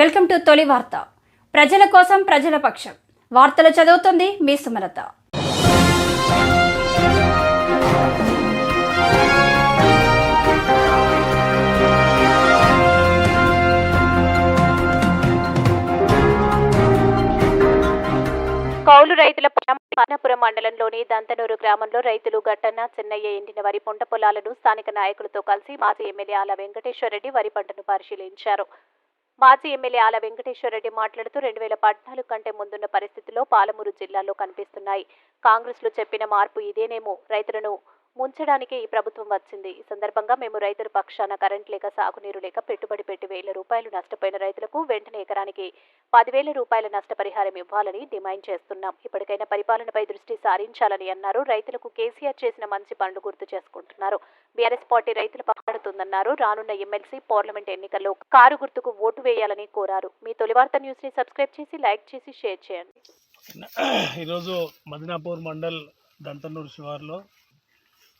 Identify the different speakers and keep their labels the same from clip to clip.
Speaker 1: Welcome to తొలి వార్త. ప్రజల కోసం ప్రజల పక్షం. వార్తలు చదువుతుంది మీ సుమలత.
Speaker 2: కౌలు రైతుల పానపురం మండలంలోని దంతనూరు గ్రామంలో రైతులు గట్టన్న చెన్నయ్య ఎండిన వరి పంట పొలాలను స్థానిక నాయకులతో కలిసి మాజీ ఎమ్మెల్యే ఆల వెంకటేశ్వరరెడ్డి వరి పంటను పరిశీలించారు. మాజీ ఎమ్మెల్యే ఆల వెంకటేశ్వరరెడ్డి మాట్లాడుతూ రెండు వేల పద్నాలుగు కంటే ముందున్న పరిస్థితుల్లో పాలమూరు జిల్లాలో కనిపిస్తున్నాయి. కాంగ్రెస్లో చెప్పిన మార్పు ఇదేనేమో. రైతులను ముంచడానికి ఈ ప్రభుత్వం వచ్చింది. ఈ సందర్భంగా మేము రైతుల పక్షాన కరెంట్ లేక సాగునీరు లేక పెట్టుబడి పెట్టి వేల రూపాయలు నష్టపోయిన రైతులకు వెంటనే ఎకరానికి పదివేల రూపాయల నష్టపరిహారం ఇవ్వాలని డిమాండ్ చేస్తున్నాం. ఇప్పటికైనా పరిపాలనపై దృష్టి సారించాలని అన్నారు. రైతులకు కేసీఆర్ చేసిన మంచి పనులు గుర్తు చేసుకుంటున్నారు. బీఆర్ఎస్ పార్టీ రైతులు పక్కడుతుందన్నారు రానున్న ఎమ్మెల్సీ పార్లమెంట్ ఎన్నికల్లో కారు గుర్తుకు ఓటు వేయాలని కోరారు. మీ తొలివార్త న్యూస్ని సబ్స్క్రైబ్ చేసి లైక్ చేసి షేర్ చేయండి.
Speaker 3: ఈరోజు మదినాపూర్ మండల్ దంతనూరు శివార్లో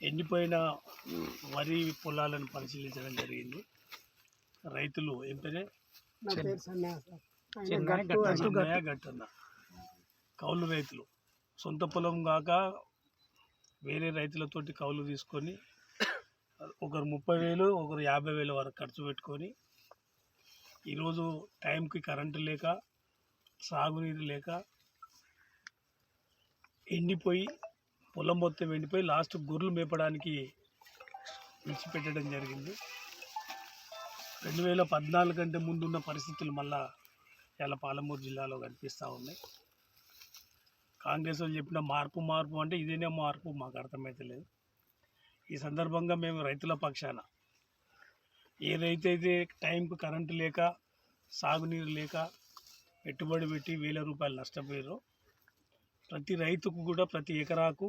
Speaker 3: ఎండిపోయిన వరి పొలాలను పరిశీలించడం జరిగింది. రైతులు ఏం పేరే చెన్నయ్య గట్టన్న కౌలు రైతులు. సొంత పొలం కాక వేరే రైతులతోటి కౌలు తీసుకొని ఒకరు ముప్పై వేలు ఒకరు యాభై వేల వరకు ఖర్చు పెట్టుకొని ఈరోజు టైంకి కరెంటు లేక సాగునీరు లేక ఎండిపోయి పొలం మొత్తం ఎండిపోయి లాస్ట్ గొర్రెలు మేపడానికి విడిచిపెట్టడం జరిగింది. రెండు వేల పద్నాలుగు కంటే ముందున్న పరిస్థితులు మళ్ళా ఇలా పాలమూరు జిల్లాలో కనిపిస్తూ ఉన్నాయి. కాంగ్రెస్ వాళ్ళు చెప్పిన మార్పు మార్పు అంటే ఇదేనే మార్పు మాకు అర్థమైతలేదు ఈ సందర్భంగా మేము రైతుల పక్షాన ఏ రైతు అయితే టైంకు కరెంటు లేక సాగునీరు లేక పెట్టుబడి పెట్టి వేల రూపాయలు నష్టపోయారో ప్రతి రైతుకు కూడా ప్రతి ఎకరాకు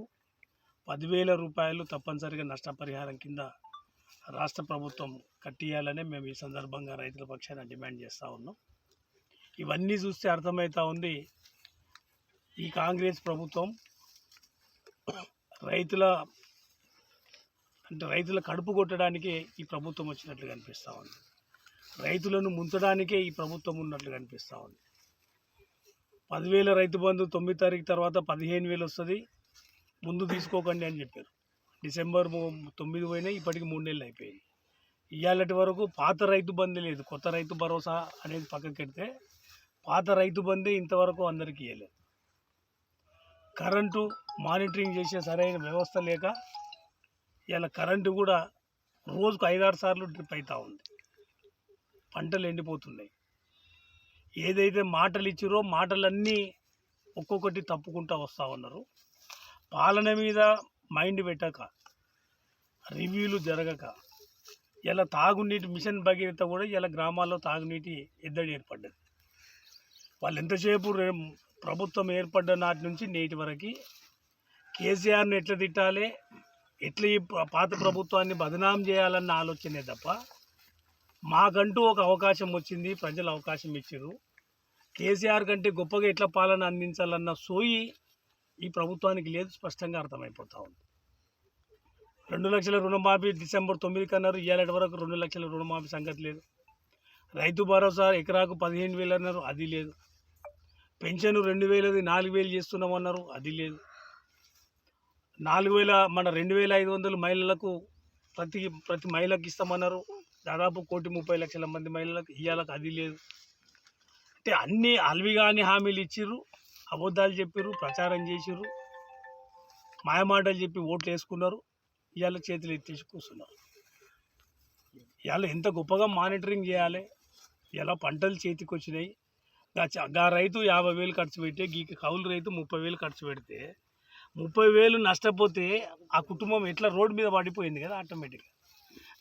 Speaker 3: పదివేల రూపాయలు తప్పనిసరిగా నష్టపరిహారం కింద రాష్ట్ర ప్రభుత్వం కట్టియాలనే మేము ఈ సందర్భంగా రైతుల పక్షాన డిమాండ్ చేస్తూ ఉన్నాం. ఇవన్నీ చూస్తే అర్థమవుతా ఉంది ఈ కాంగ్రెస్ ప్రభుత్వం రైతుల అంటే రైతుల కడుపు కొట్టడానికే ఈ ప్రభుత్వం వచ్చినట్లు కనిపిస్తూ ఉంది. రైతులను ముంచడానికే ఈ ప్రభుత్వం ఉన్నట్లు కనిపిస్తూ ఉంది. పదివేల రైతు బంధు తొమ్మిది తారీఖు తర్వాత పదిహేను వేలు వస్తుంది. ముందు తీసుకోకండి అని చెప్పారు. డిసెంబర్ తొమ్మిది పోయినా ఇప్పటికి మూడు నెలలు అయిపోయింది. ఇవాళటి వరకు పాత రైతు బంధు లేదు. కొత్త రైతు భరోసా అనేది పక్కకి పెడితే పాత రైతు బంధే ఇంతవరకు అందరికీ ఇవ్వలేదు కరెంటు మానిటరింగ్ చేసే సరైన వ్యవస్థ లేక ఇలా కరెంటు కూడా రోజుకు ఐదారు సార్లు డ్రిప్ అవుతూ ఉంది. పంటలు ఎండిపోతున్నాయి. ఏదైతే మాటలు ఇచ్చిరో మాటలన్నీ ఒక్కొక్కటి తప్పుకుంటూ వస్తూ ఉన్నారు. పాలన మీద మైండ్ పెట్టక రివ్యూలు జరగక ఇలా తాగునీటి మిషన్ భగీరథ కూడా ఇలా గ్రామాల్లో తాగునీటి ఎద్దడి ఏర్పడ్డది. వాళ్ళు ఎంతసేపు రే ప్రభుత్వం ఏర్పడ్డ నాటి నుంచి నేటి వరకు కేసీఆర్ని ఎట్లా తిట్టాలి ఎట్లా ఈ పాత ప్రభుత్వాన్ని బదనాం చేయాలన్న ఆలోచనే తప్ప మాకంటూ ఒక అవకాశం వచ్చింది ప్రజలు అవకాశం ఇచ్చారు కేసీఆర్ కంటే గొప్పగా ఎట్లా పాలన అందించాలన్న సోయి ఈ ప్రభుత్వానికి లేదు స్పష్టంగా అర్థమైపోతా ఉంది. రెండు లక్షల రుణమాఫీ డిసెంబర్ తొమ్మిది అన్నారు ఇవాళ వరకు రెండు లక్షల రుణమాఫీ సంగతి లేదు. రైతు భరోసా ఎకరాకు పదిహేను వేలు అన్నారు. అది లేదు. పెన్షన్ రెండు వేలది నాలుగు వేలు చేస్తున్నామన్నారు అది లేదు. నాలుగు వేల మన రెండు వేల ఐదు వందలు మహిళలకు ప్రతి ప్రతి మహిళకి ఇస్తామన్నారు. దాదాపు కోటి ముప్పై లక్షల మంది మహిళలకు ఇయ్యాలకు అది లేదు. అంటే అన్ని అలవిగాని హామీలు ఇచ్చిర్రు. అబద్ధాలు చెప్పిర్రు ప్రచారం చేసిర్రు మాయమాటలు చెప్పి ఓట్లు వేసుకున్నారు ఇవాళ చేతులు ఎత్తేసి కూర్చున్నారు. ఇవాళ ఎంత గొప్పగా మానిటరింగ్ చేయాలి ఇలా పంటలు చేతికి వచ్చినాయి. గా చ- రైతు యాభై వేలు ఖర్చు పెట్టి గీకి కౌలు రైతు ముప్పై వేలు ఖర్చు పెడితే ముప్పై వేలు నష్టపోతే ఆ కుటుంబం ఎట్లా రోడ్డు మీద పడిపోయింది కదా ఆటోమేటిక్గా.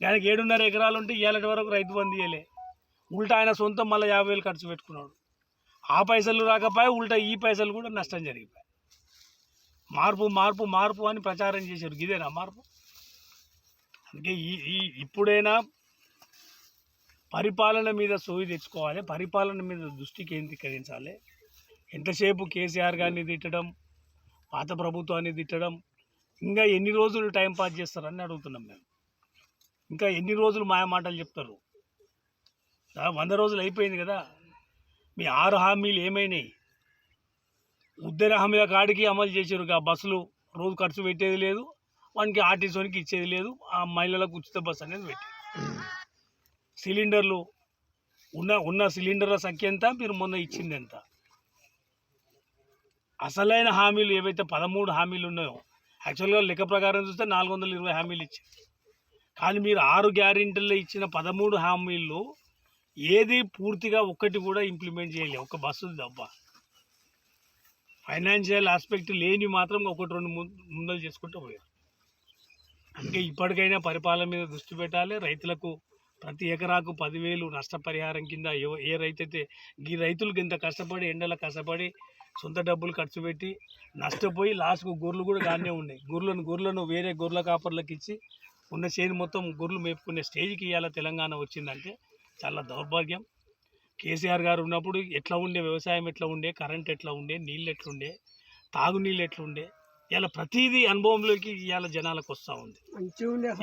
Speaker 3: దానికి ఏడున్నర ఎకరాలు ఉంటే ఇవాళ వరకు రైతు బంద్ ఇయ్యలే ఉల్టా ఆయన సొంతం మళ్ళీ యాభై వేలు ఖర్చు పెట్టుకున్నాడు. ఆ పైసలు రాకపోయి ఉల్టా ఈ పైసలు కూడా నష్టం జరిగిపోయాయి. మార్పు మార్పు మార్పు అని ప్రచారం చేశారు. ఇదేనా మార్పు? అందుకే ఈ ఈ ఇప్పుడైనా పరిపాలన మీద సోయి తెచ్చుకోవాలి పరిపాలన మీద దృష్టి కేంద్రీకరించాలి. ఎంతసేపు కేసీఆర్ గారిని తిట్టడం పాత ప్రభుత్వాన్ని తిట్టడం ఇంకా ఎన్ని రోజులు టైం పాస్ చేస్తారని అడుగుతున్నాం మేము. ఇంకా ఎన్ని రోజులు మాయ మాటలు చెప్తారు? వంద రోజులు అయిపోయింది కదా. మీ ఆరు హామీలు ఏమైనాయి? ఉద్దర హామీల కాడికి అమలు చేసారు ఆ బస్సులు రోజు ఖర్చు పెట్టేది లేదు వానికి ఆర్టీసీకి ఇచ్చేది లేదు ఆ మహిళలకు ఉచిత బస్సు అనేది పెట్టి సిలిండర్లు ఉన్న ఉన్న సిలిండర్ల సంఖ్య ఎంత? మీరు మొన్న ఇచ్చింది ఎంత? అసలైన హామీలు ఏవైతే పదమూడు హామీలు ఉన్నాయో యాక్చువల్గా లెక్క ప్రకారం చూస్తే నాలుగు వందల ఇరవై హామీలు ఇచ్చారు కానీ మీరు ఆరు గ్యారెంటీల్లో ఇచ్చిన పదమూడు హామీల్లో ఏది పూర్తిగా ఒక్కటి కూడా ఇంప్లిమెంట్ చేయలేదు ఒక బస్సు తప్ప. ఫైనాన్షియల్ ఆస్పెక్ట్ లేని మాత్రం ఒకటి రెండు ముందలు చేసుకుంటూ పోయారు. అందుకే ఇప్పటికైనా పరిపాలన మీద దృష్టి పెట్టాలి. రైతులకు ప్రతి ఎకరాకు పదివేలు నష్టపరిహారం కింద ఏ రైతైతే ఈ రైతులకు ఇంత కష్టపడి ఎండల కష్టపడి సొంత డబ్బులు ఖర్చు పెట్టి నష్టపోయి లాస్ట్కు గొర్రెలు కూడా గానే ఉన్నాయి. గొర్రెలను గొర్రెలను వేరే గొర్రెల కాపర్లకు ఇచ్చి ఉన్న చేను మొత్తం గొర్రెలు మేపుకునే స్టేజ్కి ఇవాళ తెలంగాణ వచ్చిందంటే చాలా దౌర్భాగ్యం. కేసీఆర్ గారు ఉన్నప్పుడు ఎట్లా ఉండే వ్యవసాయం ఎట్లా ఉండే కరెంట్ ఎట్లా ఉండే నీళ్ళు ఎట్లుండే తాగునీళ్ళు ఎట్లుండే ఇలా ప్రతిదీ అనుభవంలోకి ఇవాళ జనాలకు వస్తూ ఉంది.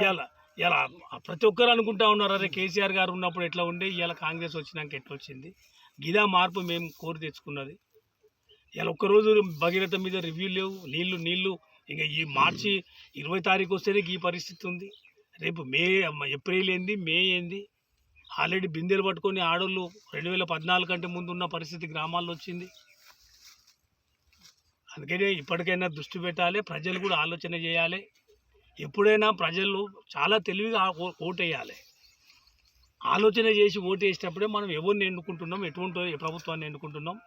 Speaker 3: ఇవాళ ఇలా ప్రతి ఒక్కరు అనుకుంటా ఉన్నారు అరే కేసీఆర్ గారు ఉన్నప్పుడు ఎట్లా ఉండే ఇవాళ కాంగ్రెస్ వచ్చినాక ఎట్లా వచ్చింది. గిదా మార్పు మేము కోరి తెచ్చుకున్నది. ఇలా ఒక్కరోజు భగీరథ మీద రివ్యూ లేవు నీళ్ళు నీళ్ళు ఇంకా ఈ మార్చి ఇరవై తారీఖు వస్తేనే ఈ పరిస్థితి ఉంది. రేపు మే ఏప్రిల్ ఏంది మే ఏంది ఆల్రెడీ బిందెలు పట్టుకొని ఆడోళ్ళు రెండు వేల పద్నాలుగు కంటే ముందు ఉన్న పరిస్థితి గ్రామాల్లో వచ్చింది. అందుకనే ఇప్పటికైనా దృష్టి పెట్టాలి ప్రజలు కూడా ఆలోచన చేయాలి. ఎప్పుడైనా ప్రజలు చాలా తెలివిగా ఓటేయాలి. ఆలోచన చేసి ఓటు వేసేటప్పుడే మనం ఎవరిని ఎన్నుకుంటున్నాం ఎటువంటి ప్రభుత్వాన్ని ఎన్నుకుంటున్నాం?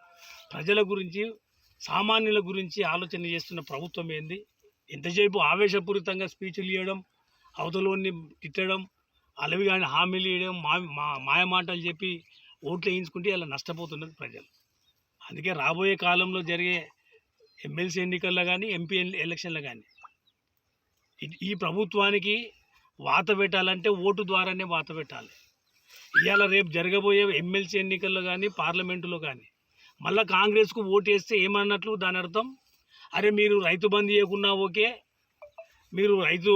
Speaker 3: ప్రజల గురించి సామాన్యుల గురించి ఆలోచన చేస్తున్న ప్రభుత్వం ఏంది? ఎంతసేపు ఆవేశపూరితంగా స్పీచ్లు ఇవ్వడం అవతలని తిట్టడం అలవి కానీ హామీలు ఇవ్వడం మా మా మాయ మాటలు చెప్పి ఓట్లు వేయించుకుంటే ఇలా నష్టపోతున్నది ప్రజలు. అందుకే రాబోయే కాలంలో జరిగే ఎమ్మెల్సీ ఎన్నికల్లో కానీ ఎంపీ ఎలక్షన్లో కానీ ఈ- ఈ ప్రభుత్వానికి వాత పెట్టాలంటే ఓటు ద్వారానే వాత పెట్టాలి. ఇవాళ రేపు జరగబోయే ఎమ్మెల్సీ ఎన్నికల్లో కానీ పార్లమెంటులో కానీ మళ్ళీ కాంగ్రెస్కు ఓటు వేస్తే ఏమన్నట్లు దాని అర్థం? అరే మీరు రైతు బంద్ చేయకున్నా ఓకే మీరు రైతు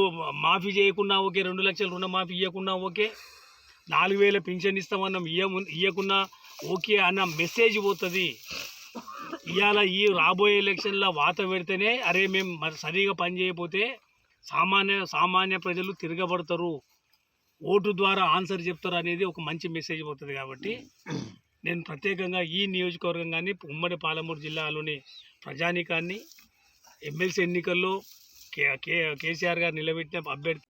Speaker 3: మాఫీ చేయకున్నా ఓకే రెండు లక్షల రుణమాఫీ ఇవ్వకున్నా ఓకే నాలుగు వేల పింఛన్ ఇస్తామన్నాం ఇయ్య ఇవ్వకున్నా ఓకే అన్న మెసేజ్ పోతుంది. ఇవాళ ఈ రాబోయే ఎలక్షన్లో వాత పెడితేనే అరే మేము మరి సరిగా పని చేయకపోతే సామాన్య సామాన్య ప్రజలు తిరగబడతారు. ఓటు ద్వారా ఆన్సర్ చెప్తారు అనేది ఒక మంచి మెసేజ్ పోతుంది కాబట్టి నేను ప్రత్యేకంగా ఈ నియోజకవర్గం కానీ ఉమ్మడి పాలమూరు జిల్లాలోని ప్రజానీకాన్ని ఎమ్మెల్సీ ఎన్నికల్లో కేసీఆర్ గారు నిలబెట్టిన అభ్యర్థి